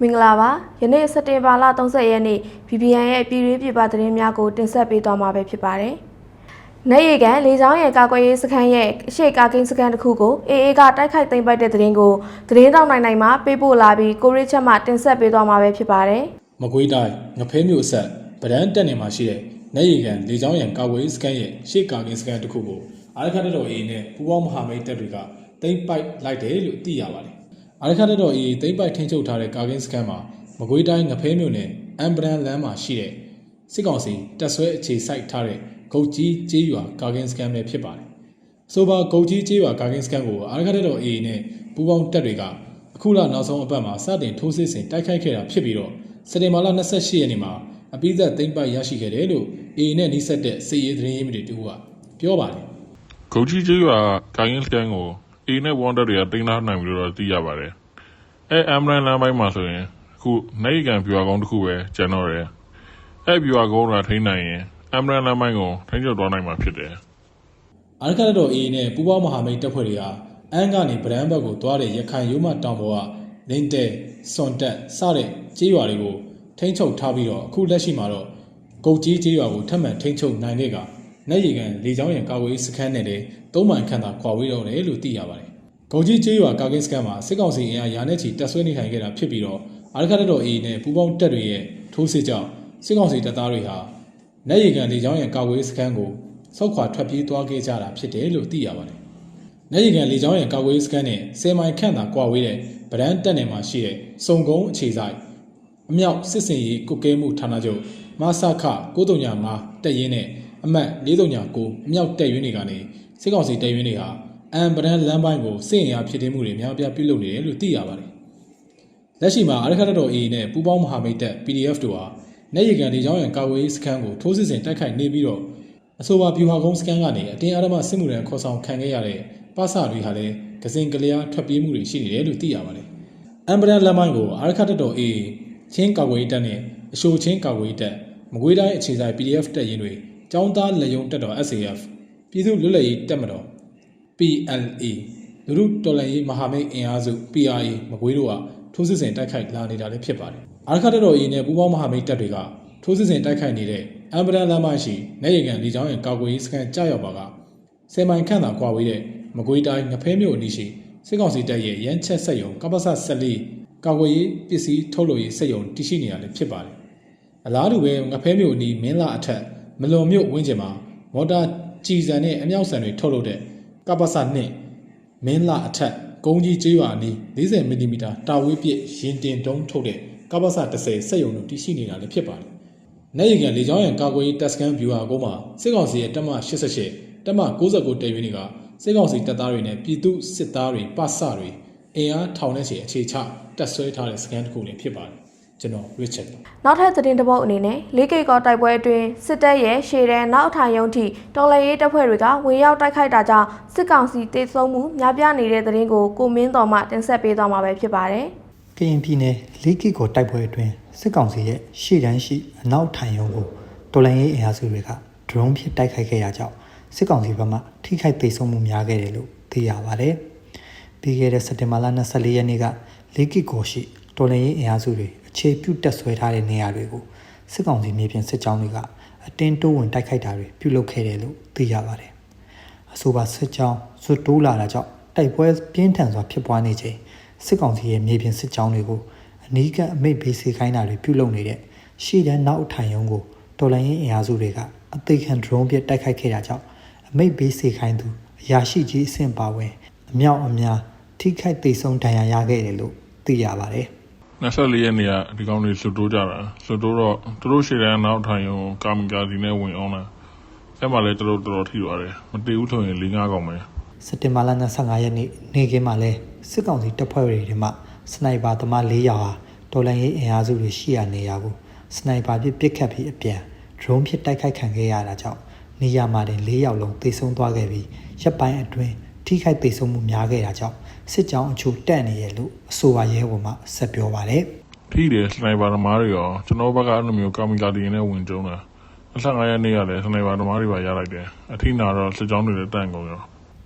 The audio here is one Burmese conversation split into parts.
မင်္ဂလာပါယနေ့စက်တင်ဘာလ30ရက်နေ့ BBN ရဲ့ပြည်တွင်းပြည်ပသတင်းများကိုတင်ဆက်ပေးသွားမှာပဲဖြစ်ပါတယ်။နေရီကန်လေကြောင်းရဲ့ကာကွယ်ရေးစခန်းရဲ့အရှိတ်ကာကင်းစခန်းတစ်ခုကို AA ကတိုက်ခိုက်သိမ်းပိုက်တဲ့သတင်းကိုသတင်းတောက်နိုင်နိုင်မှာပေးပို့လာပြီးကိုရစ်ချက်မှတင်ဆက်ပေးသွားမှာပဲဖြစ်ပါတယ်။မကွေးတိုင်းငဖဲမျိုးအဆက်ဗဒန်းတက်နေမှာရှိတဲ့နေရီကန်လေကြောင်းရန်ကာကွယ်ရေးစကန်ရဲ့ရှေ့ကာကင်းစကန်တစ်ခုကိုအာရခတ်တော် AA နဲ့ပူးပေါင်းမဟာမိတ်တပ်တွေကတိမ့်ပိုက်လိုက်တယ်လို့သိရပါတယ်။ အာရခတ်တော် AA တိမ့်ပိုက်ထိန်းချုပ်ထားတဲ့ကာကင်းစကန်မှာမကွေးတိုင်းငဖဲမျိုးနဲ့အမ်ဘရန်လမ်းမှာရှိတဲ့စစ်ကောင်စီတပ်ဆွဲအခြေစိုက်ထားတဲ့ဂုတ်ကြီးကျေးရွာကာကင်းစကန်ပဲဖြစ်ပါတယ်။ဆိုပါဂုတ်ကြီးကျေးရွာကာကင်းစကန်ကိုအာရခတ်တော် AA နဲ့ပူးပေါင်းတပ်တွေကအခုလနောက်ဆုံးအပတ်မှာစတင်ထိုးစစ်ဆင်တိုက်ခိုက်ခဲ့တာဖြစ်ပြီးတော့စက်တင်ဘာလ28ရက်နေ့မှာအပိသက်သိမ့်ပိုက်ရရှိခဲ့တယ်လို့ AA နဲ့နှိစက်တဲ့စစ်ရေးသတင်းရင်းမြစ်တွေတူကပြောပါတယ်ဂုတ်ကြီးကျေးရွာကိုင်းစကန်ကို အေနဲ့ဝွန်ဒါတွေကတင်ထားနိုင်ပြီလို့တော့သိရပါတယ်။အဲအမ်ဘရန်လမ်းပိုင်းမှာဆိုရင်အခုနိုင်ကန်ပြွာကုန်းတစ်ခုပဲကျန်တော့တယ်။အဲပြွာကုန်းကထိန်းနိုင်ရင်အမ်ဘရန်လမ်းပိုင်းကိုထိန်းချုပ်သွားနိုင်မှာဖြစ်တယ်။အာရခတ်တော် AA နဲ့ပူးပေါင်းမဟာမိတ်တပ်ဖွဲ့တွေဟာအန်းကနေဗရန်ဘက်ကိုသွားတဲ့ရခိုင်ရိုးမတောင်ပေါ်ကလင်းတဲစွန်တက်စတဲ့ကျေးရွာတွေကိုထိန်းချုပ်ထားပြီးတော့အခုလက်ရှိမှာတော့ဂုတ်ကြီးကျေးရွာကိုထပ်မံထိန်းချုပ်နိုင်တဲ့ ကနေရီကန်လေကြောင်းရန်ကာကွယ်ရေးစခန်းနဲ့လည်းသုံးမှန်ခန့်သာခွာဝေးတော့တယ်လို့သိရပါတယ်။ဂုတ်ကြီးကျေးရွာကာကင်းစခန်းမှာစစ်ကောင်စီအင်အားရာနဲ့ချီတပ်ဆွဲနေထိုင်ခဲ့တာဖြစ်ပြီးတော့အာရခတ်တော် AA နဲ့ပူးပေါင်းတပ်တွေရဲ့ထိုးစစ်ကြောင့်စစ်ကောင်စီတပ်သားတွေဟာနေရီကန်လေကြောင်းရန်ကာကွယ်ရေးစခန်းကိုစောက်ခွာထွက်ပြေးသွားခဲ့ကြတာဖြစ်တယ်လို့သိရပါတယ်။နေရီကန်လေကြောင်းရန်ကာကွယ်ရေးစခန်းနဲ့ဆယ်မိုင်ခန့်သာကွာဝေးတဲ့ဗရန်တက်နယ်မှာရှိတဲ့စုံကုန်းအခြေဆိုင်အမြောက်စစ်စင်ရေးကုတ်ကဲမှုဌာနချုပ်မဆခ935တက်ရင်နဲ့ အမှတ်439အမြောက်တက်ရင်းတွေကနေစစ်ကောင်စီတက်ရင်းတွေဟာအမ်ဗရန်လမ်းပိုင်းကိုစစ်ရင်အားဖြစ်ထင်းမှုတွေများပြားပြုလုပ်နေတယ်လို့သိရပါတယ်။လက်ရှိမှာအရခတ်တော် AA နဲ့ပူးပေါင်းမဟာမိတ်တပ် PDF တို့ဟာနေရီကန်လေကြောင်းရန်ကာကွယ်ရေးစခန်းကိုထိုးစစ်ဆင်တိုက်ခိုက်နေပြီးတော့အဆိုပါဗျူဟာကုန်းစကန်ကနေအတင်းအဓမ္မစစ်မှုရန်ခေါ်ဆောင်ခံခဲ့ရတဲ့ပါစာတွေဟာလည်းကစင်ကလျာထွက်ပြေးမှုတွေရှိနေတယ်လို့သိရပါတယ်။အမ်ဘရန်လမ်းမိုင်းကိုအာရခတ်တပ်တော် AA ချင်းကာကွယ်ရေးတပ်နဲ့အရှိုချင်းကာကွယ်ရေးတပ်မကွေးတိုင်းအခြေစိုက် PDF တပ်ရင်းတွေ ចောင်းသားလက်ယုံတပ်တော် SAF ပြည်သူ့လွတ်လပ်ရေးတပ်မတော် PLA လူလူတော်လှန်ရေးမဟာမိတ်အင်အားစု PRA မကွေးတို့ကထိုးစစ်ဆင်တိုက်ခိုက်လာနေတာလည်းဖြစ်ပါတယ်။အာရခတ်တပ်တော် AA နဲ့ပူးပေါင်းမဟာမိတ်တပ်တွေကထိုးစစ်ဆင်တိုက်ခိုက်နေတဲ့အမ်ဘရန်လမ်းမရှိနေရီကန်လေကြောင်းရန်ကာကွယ်ရေးစခန်းကြားရောက်ပါကဆယ်မိုင်ခန့်သာကွာဝေးတဲ့မကွေးတိုင်းငဖဲမြို့အနီးရှိစစ်ကောင်စီတပ်ရဲ့ရန်ချက်ဆက်ယုံကပ္ပစ14ကာကွယ်ရေးပစ္စည်းထုတ်လုပ်ရေးစက်ယုံတရှိနေရလည်းဖြစ်ပါတယ်။အလားတူပဲငဖဲမြို့အနီးမင်းလာအထက် မလွန်မြို့ဝင်းကျင်မှာမော်တာကြည်စံနဲ့အမြောက်ဆန်တွေထုတ်လုပ်တဲ့ကပ္ပစ2မင်းလာအထက်ကုန်းကြီးကျေးရွာအနီး40မီလီမီတာတာဝေးပစ်ရင်တင်တုံးထုတ်တဲ့ကပ္ပစ30စက်ယုံတို့တရှိနေတာလည်းဖြစ်ပါတယ်။နေရီကန်လေကြောင်းရန်ကာကွယ်ရေးတပ်စခန်းဗျူဟာကုန်းမှာစစ်ကောင်စီရဲ့တပ်မ88တပ်မ69တပ်ရင်းတွေကစစ်ကောင်စီတပ်သားတွေနဲ့ပြည်သူစစ်သားတွေပစတွေအင်အားထောင်နဲ့ချီအခြေချတပ်ဆွဲထားတဲ့စခန်းတစ်ခုလည်းဖြစ်ပါတယ်။ ကျွန်တော် Richard ပါနောက်ထပ်သတင်းတစ်ပုဒ်အနေနဲ့လေးကေကောတိုက်ပွဲအတွင်းစစ်တပ်ရဲ့ရှေ့တန်းနောက်အထိုင်ယုံထိတော်လှန်ရေးတပ်ဖွဲ့တွေကဝင်ရောက်တိုက်ခိုက်တာကြောင့်စစ်ကောင်စီတေဆုံးမှုများပြားနေတဲ့သတင်းကိုကိုမင်းတော်မှတင်ဆက်ပေးသွားမှာပဲဖြစ်ပါတယ်။ကရင်ပြည်နယ်လေးကီကိုတိုက်ပွဲအတွင်းစစ်ကောင်စီရဲ့ရှေ့တန်းရှိအနောက်ထိုင်ရုံကိုတော်လိုင်းရေးအင်အားစုတွေကဒရုန်းဖြင့်တိုက်ခိုက်ခဲ့ရကြောင်းစစ်ကောင်စီဘက်မှထိခိုက်ဒေဆုံးမှုများခဲ့တယ်လို့သိရပါတယ်။ပြီးခဲ့တဲ့စက်တင်ဘာလ24ရက်နေ့ကလေးကီကိုရှိတော်လိုင်းရေးအင်အားစုတွေအ ခြေပြုတက်ဆွဲထားတဲ့နေရာတွေကိုစစ်ကောင်စီမြေပြင်စစ်ကြောင်းတွေကအတင်းတိုးဝင်တိုက်ခိုက်တာတွေပြုလုပ်ခဲ့တယ်လို့သိရပါတယ်။အဆိုပါစစ်ကြောင်းဇွတ်တိုးလာတာကြောင့်တိုက်ပွဲပြင်းထန်စွာဖြစ်ပွားနေချိန်စစ်ကောင်စီရဲ့မြေပြင်စစ်ကြောင်းတွေကိုအနီးကအမိတ်ဘေးစေခိုင်းတာတွေပြုလုပ်နေတဲ့ရှေ့တန်းနောက်အထိုင်ရုံးကိုတော်လိုင်းရင်အင်အားစုတွေကအသေးခံဒရုန်းဖြင့်တိုက်ခိုက်ခဲ့တာကြောင့်အမိတ်ဘေးစေခိုင်းသူအရာရှိကြီးအဆင့်ပါဝင်အမြောက်အများထိခိုက်ဒေဆုံးဒဏ်ရာရခဲ့တယ်လို့သိရပါတယ်။ 24ရက်နေ့ကဒီကောင်တွေဆွတိုးကြတာဆွတိုးတော့သူတို့ရှေ့တန်းနောက်ထိုင်ရုံကာမီကာစီနဲ့ဝင်အောင်လာ။အဲ့မှာလည်းတော်တော်တော်တော်ထိသွားတယ်။မတည်ဘူးဆိုရင်၄၅កောင်ပဲ။စက်တင်ဘာလ25ရက်နေ့နေ့ကင်းမှာလဲစစ်ကောင်စီတပ်ဖွဲ့တွေဒီမှာစနိုက်ပါသမား၄ယောက်ဟာတော်လန်ရေးအင်အားစုတွေရှိရနေရကိုစနိုက်ပါဖြင့်ပစ်ခတ်ပြီးအပြန်ဒရုန်းဖြင့်တိုက်ခိုက်ခံခဲ့ရတာကြောင့်နေရာမှာတင်၄ယောက်လုံးသေဆုံးသွားခဲ့ပြီးရပ်ပိုင်းအတွင်း ထိခိုက်သေဆုံးမှုများခဲ့တာကြောင့်စစ်ကြောင်းအချို့တက်နေရလို့အဆိုပါရဲဘော်မှဆက်ပြောပါတယ်ထိတယ်စနိုက်ပါသမားတွေရောကျွန်တော်ဘက်ကအဲ့လိုမျိုးကာမီကာတီနဲ့ဝင်ကျုံတာ25ရက်နေ့ကလည်းစနိုက်ပါသမားတွေပါရလိုက်တယ်အထိနာတော့စစ်ကြောင်းတွေလည်းတန့်ကုန်ရော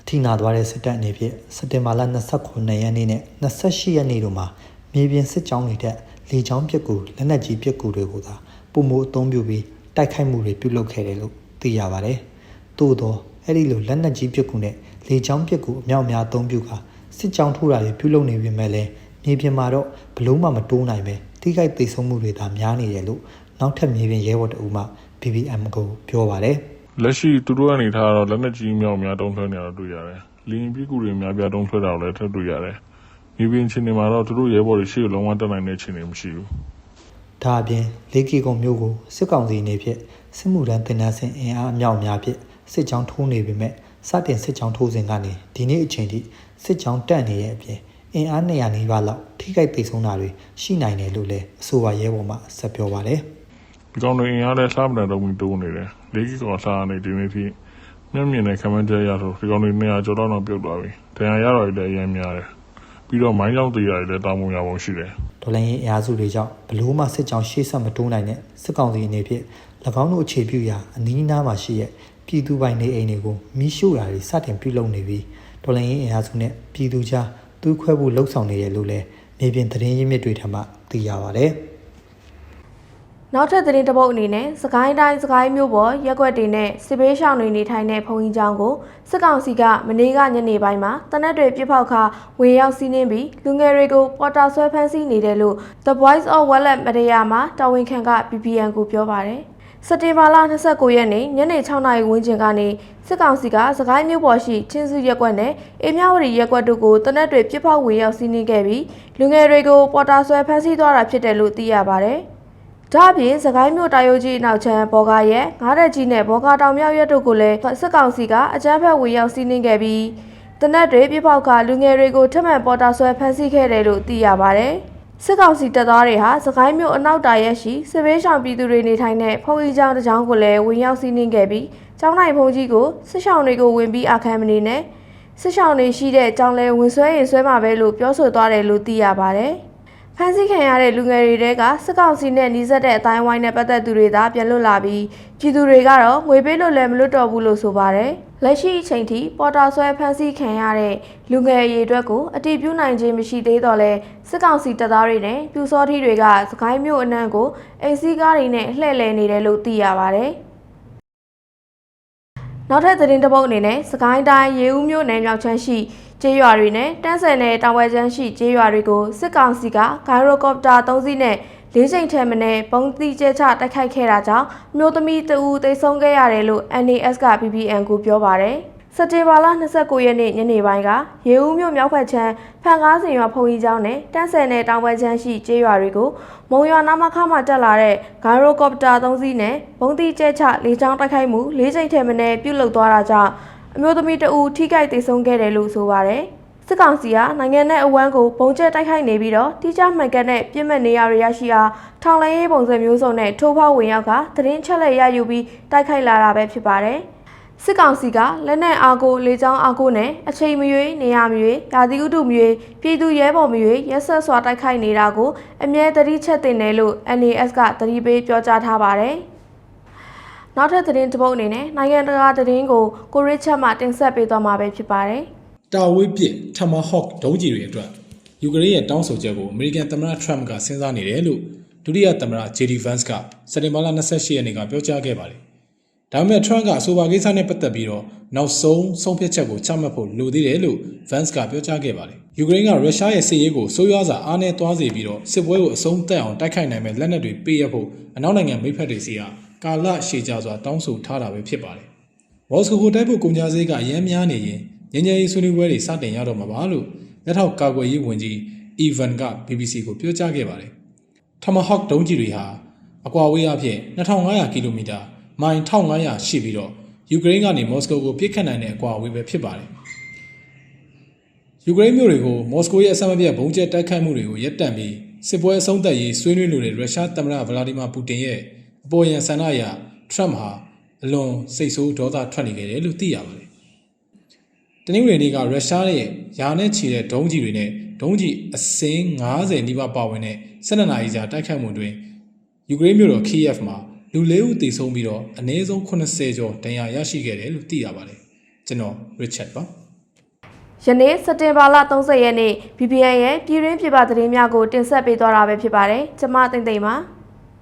အထိနာသွားတဲ့စစ်တပ်အနေဖြင့်စက်တင်ဘာလ29ရက်နေ့နဲ့28ရက်နေ့တို့မှာမြေပြင်စစ်ကြောင်းတွေတက်လေချောင်းပြက်ကူလက်နက်ကြီးပြက်ကူတွေကိုသာပုံမှုအသုံးပြုပြီးတိုက်ခိုက်မှုတွေပြုလုပ်ခဲ့တယ်လို့သိရပါတယ်။သို့သော အဲ့ဒီလိုလက်နက်ကြီးပြက်ကူနဲ့လေချောင်းပြက်ကူအမြောက်အများအသုံးပြုကစစ်ကြောင်းထိုးတာတွေပြုလုပ်နေပေမဲ့လည်းမြေပြင်မှာတော့ဘလို့မှမတိုးနိုင်ပဲထိခိုက်သိမ်းဆုံးမှုတွေသာများနေတယ်လို့နောက်ထပ်မြေပြင်ရဲဘော်တအူမှ BBM ကိုပြောပါတယ်။လက်ရှိသူတို့အနေထားတော့လက်နက်ကြီးမြောက်များတုံးထွဲနေတာတွေ့ရတယ်။လင်းပြကူတွေများပြားတုံးထွဲတာကိုလည်းထပ်တွေ့ရတယ်။မြေပြင်ချင်းတွေမှာတော့သူတို့ရဲဘော်တွေရှေ့ကိုလုံးဝတက်နိုင်တဲ့အခြေအနေမရှိဘူး။ဒါအပြင်လေးကီကုံမျိုးကိုစစ်ကောင်စီအနေဖြင့်စစ်မှုထမ်းတင်နန်းစဉ်အင်အားအမြောက်အများဖြင့် စစ်ကြောင်းထိုးနေပေမဲ့စတင်စစ်ကြောင်းထိုးစဉ်ကနေဒီနေ့အချိန်ထိစစ်ကြောင်းတက်နေတဲ့အပြင်အင်အား200နီးပါးလောက်ထိခိုက်သိမ်းဆုံးတာတွေရှိနိုင်တယ်လို့လည်းအဆိုပါရဲဘော်မှဆက်ပြောပါတယ်ဒီကောင်တွေအင်အားလည်းစားမတယ်တော့ပြီးတိုးနေတယ်။လေးကီကောင်စားနေဒီနေ့ထိမျက်မြင်နဲ့ခံမှန်းချက်ရဆိုဒီကောင်တွေ200ကျော်တော့တော့ပြုတ်သွားပြီ။တရားရတော့လည်းအရင်များတယ်။ပြီးတော့မိုင်းကြောင်တရားတွေလည်းတာမုံရပုံရှိတယ်။ဒေါ်လာရင်းအင်အားစုတွေကြောင့်ဘလို့မှစစ်ကြောင်းရှေ့ဆက်မတိုးနိုင်တဲ့စစ်ကောင်စီအနေဖြင့်၎င်းတို့အခြေပြုရာအနီးအနားမှာရှိတဲ့ ပြည်သူပိုင်နေအိမ်တွေကိုမိရှို့တာတွေစတင်ပြုလုပ်နေပြီးဒေါ်လာရင်းအင်အားစုနဲ့ပြည်သူကြားသူခွဲဖို့လှုံ့ဆော်နေတယ်လို့လည်းမြေပြင်သတင်းရင်းမြစ်တွေထံမှသိရပါတယ်နောက်ထပ်သတင်းတစ်ပုဒ်အနေနဲ့စကိုင်းတိုင်းစကိုင်းမြို့ပေါ်ရက်ွက်တွေနဲ့စစ်ဘေးရှောင်တွေနေထိုင်တဲ့ဘုံကြီးကျောင်းကိုစစ်ကောင်စီကမနေ့ကညနေပိုင်းမှာတနက်တွေပြစ်ဖောက်ခါဝင်ရောက်စီးနင်းပြီးလူငယ်တွေကိုပေါ်တာဆွဲဖမ်းဆီးနေတယ်လို့ The Voice of Wallet မတရားမှာတာဝန်ခံက BBN ကိုပြောပါတယ် စက်တင်ဘာလ29ရက်နေ့ညနေ6နာရီဝန်းကျင်ကနေစစ်ကောင်စီကစကိုင်းမြို့ပေါ်ရှိချင်းစုရက်ကွက်နဲ့အေမြဝတီရက်ကွက်တို့ကိုတနက်တွေပြစ်ဖောက်ဝင်ရောက်စီးနင်းခဲ့ပြီးလူငယ်တွေကိုပေါ်တာဆွဲဖမ်းဆီးသွားတာဖြစ်တယ်လို့သိရပါတယ်။ဒါ့အပြင်စကိုင်းမြို့တာယိုကြီးအနောက်ချမ်းဘော်ကားရဲ့ငားတက်ကြီးနဲ့ဘော်ကာတောင်မြောက်ရက်တို့ကိုလည်းစစ်ကောင်စီကအကြမ်းဖက်ဝင်ရောက်စီးနင်းခဲ့ပြီးတနက်တွေပြပောက်ကလူငယ်တွေကိုထပ်မံပေါ်တာဆွဲဖမ်းဆီးခဲ့တယ်လို့သိရပါတယ်။ စစ်ကောင်စီတပ်သားတွေဟာစကိုင်းမြို့အနောက်တာရက်ရှိစစ်ဘေးရှောင်ပြည်သူတွေနေထိုင်တဲ့ဖုန်ကြီးကျောင်းတစ်ကျောင်းကိုလည်းဝင်ရောက်စီးနင်းခဲ့ပြီးကျောင်းနိုင်ဖုန်ကြီးကိုစစ်ရှောင်တွေကိုဝင်ပြီးအခမ်းမနေနဲ့စစ်ရှောင်တွေရှိတဲ့ကျောင်းလဲဝင်ဆွဲရင်ဆွဲမှာပဲလို့ပြောဆိုသွားတယ်လို့သိရပါတယ်။ ဖမ်းဆီးခံရတဲ့လူငယ်တွေတဲကစစ်ကောင်စီနဲ့နှီးစပ်တဲ့အတိုင်းဝိုင်းနဲ့ပတ်သက်သူတွေသာပြန်လွတ်လာပြီးပြည်သူတွေကတော့ငွေပေးလို့လည်းမလွတ်တော့ဘူးလို့ဆိုပါတယ်။လက်ရှိအချိန်ထိပေါ်တာဆွဲဖမ်းဆီးခံရတဲ့လူငယ်အရေးအတွက်ကိုအတိပြုနိုင်ခြင်းမရှိသေးတော့လဲစစ်ကောင်စီတပ်သားတွေနဲ့ပြူစောထီးတွေကစကိုင်းမြို့အနှံ့ကိုအိမ်စီးကားတွေနဲ့လှည့်လည်နေတယ်လို့သိရပါတယ်။နောက်ထပ်သတင်းတစ်ပုဒ်အနေနဲ့စကိုင်းတိုင်းရေဦးမြို့နယ်မြောက်ချမ်းရှိ ကျေးရွာတွေနဲ့တန်းဆယ်နယ်တောင်ဝဲချမ်းရှိကျေးရွာတွေကိုစစ်ကောင်စီကဂိုင်ရိုကော်ပတာ၃စီးနဲ့လေးချိန်ထဲမနဲ့ပုံတိကျချတိုက်ခိုက်ခဲ့တာကြောင့်မျိုးသမီးတဦးသေဆုံးခဲ့ရတယ်လို့ NAS က BBN ကိုပြောပါရယ်စက်တင်ဘာလ29ရက်နေ့ညနေပိုင်းကရေဦးမြို့မြောက်ဘက်ချမ်းဖန်ကားစင်ရွာဖုန်ကြီးကျောင်းနဲ့တန်းဆယ်နယ်တောင်ဘက်ချမ်းရှိကျေးရွာတွေကိုမုံရွာနာမခမှတက်လာတဲ့ဂိုင်ရိုကော်ပတာ၃စီးနဲ့ဘုံတိကျချလေးချောင်းတိုက်ခိုက်မှု၄ချိန်ထဲမနဲ့ပြုတ်လုသွားတာကြောင့် အမျိုးသမီးတဦးထိခိုက်သေဆုံးခဲ့တယ်လို့ဆိုပါရယ်စစ်ကောင်စီကနိုင်ငံနဲ့အဝမ်းကိုပုံကျဲတိုက်ခိုက်နေပြီးတော့တိကျမှန်ကန်တဲ့ပြစ်မှတ်နေရာတွေရရှိအားထောင်လိုင်းရေးပုံစံမျိုးစုံနဲ့ထိုးဖောက်ဝင်ရောက်ကသတင်းချက်လက်ရယူပြီးတိုက်ခိုက်လာတာပဲဖြစ်ပါတယ်။စစ်ကောင်စီကလက်နက်အားကိုလေကြောင်းအားကိုနဲ့အချိန်မရွေးနေရာမရွေးရာသီဥတုမရွေးပြည်သူရဲဘော်မရွေးရက်ဆက်စွာတိုက်ခိုက်နေတာကိုအမြဲတတိချက်တင်တယ်လို့ NAS ကတတိပေးပြောကြားထားပါတယ်။ နောက်ထပ်သတင်းတစ်ပုဒ်အနေနဲ့နိုင်ငံတကာသတင်းကိုကိုရစ်ချက်မှတင်ဆက်ပေးသွားမှာပဲဖြစ်ပါတယ်။တာဝေးပစ်ထမဟော့ဒုံးကျည်တွေအတွက်ယူကရိန်းရဲ့တောင်းဆိုချက်ကိုအမေရိကန်သမ္မတထရမ့်ကစဉ်းစားနေတယ်လို့ဒုတိယသမ္မတ JD Vance ကစက်တင်ဘာလ28ရက်နေ့ကပြောကြားခဲ့ပါတယ်။ဒါပေမဲ့ထရမ့်ကအဆိုပါကိစ္စနဲ့ပတ်သက်ပြီးတော့နောက်ဆုံးဆုံးဖြတ်ချက်ကိုချမှတ်ဖို့လိုသေးတယ်လို့ Vance ကပြောကြားခဲ့ပါတယ်။ယူကရိန်းကရုရှားရဲ့စစ်ရေးကိုဆိုးရွားစွာအားနည်းသွားစေပြီးတော့စစ်ပွဲကိုအဆုံးသတ်အောင်တိုက်ခိုက်နိုင်မဲ့လက်နက်တွေပေးရဖို့အနောက်နိုင်ငံမိတ်ဖက်တွေစီက ကာလရှည်ကြာစွာတောင်းဆိုထားတာပဲဖြစ်ပါတယ်။မော်စကိုကိုတိုက်ဖို့ကုန်ကြစည်ကအရန်များနေရင်ငញ្ញရေးဆွေးနွေးပွဲတွေစတင်ရတော့မှာပါလို့လက်ထောက်ကာကွယ်ရေးဝန်ကြီးအီဗန်က BBC ကိုပြောကြားခဲ့ပါတယ်။ Tomahawk ဒုံးကျည်တွေဟာအကွာအဝေးအဖြစ်2500ကီလိုမီတာမိုင်1500ရှိပြီးတော့ယူကရိန်းကနေမော်စကိုကိုပြစ်ခတ်နိုင်တဲ့အကွာအဝေးပဲဖြစ်ပါတယ်။ယူကရိန်းမြို့တွေကိုမော်စကိုရဲ့အစမပြတ်ဘုံကျဲတိုက်ခိုက်မှုတွေကိုရပ်တန့်ပြီးစစ်ပွဲအဆုံးသတ်ရေးဆွေးနွေးလိုတဲ့ရုရှားသမ္မတဗလာဒီမာပူတင်ရဲ့ အပေါ်ယံဆန္ဒအရထရမ့်ဟာအလွန်စိတ်ဆိုးဒေါသထွက်နေကြတယ်လို့သိရပါတယ်။တနင်္ဂနွေနေ့ကရုရှားရဲ့ယာနဲ့ချီတဲ့ဒုံးကျည်တွေနဲ့ဒုံးကျည်အစင်း90နီးပါးပါဝင်တဲ့12နာရီကြာတိုက်ခိုက်မှုတွင်ယူကရိန်းမြို့တော်ခီယက်မှာလူ၄ဦးသေဆုံးပြီးတော့အနည်းဆုံး80ကျော်ဒဏ်ရာရရှိခဲ့တယ်လို့သိရပါတယ်။ကျွန်တော် Richard ပါယနေ့စက်တင်ဘာလ30ရက်နေ့ BBN ရဲ့ပြည်တွင်းပြည်ပသတင်းများကိုတင်ဆက်ပေးသွားတာပဲဖြစ်ပါတယ်။ကျွန်မသိမ့်သိမ့်ပါ။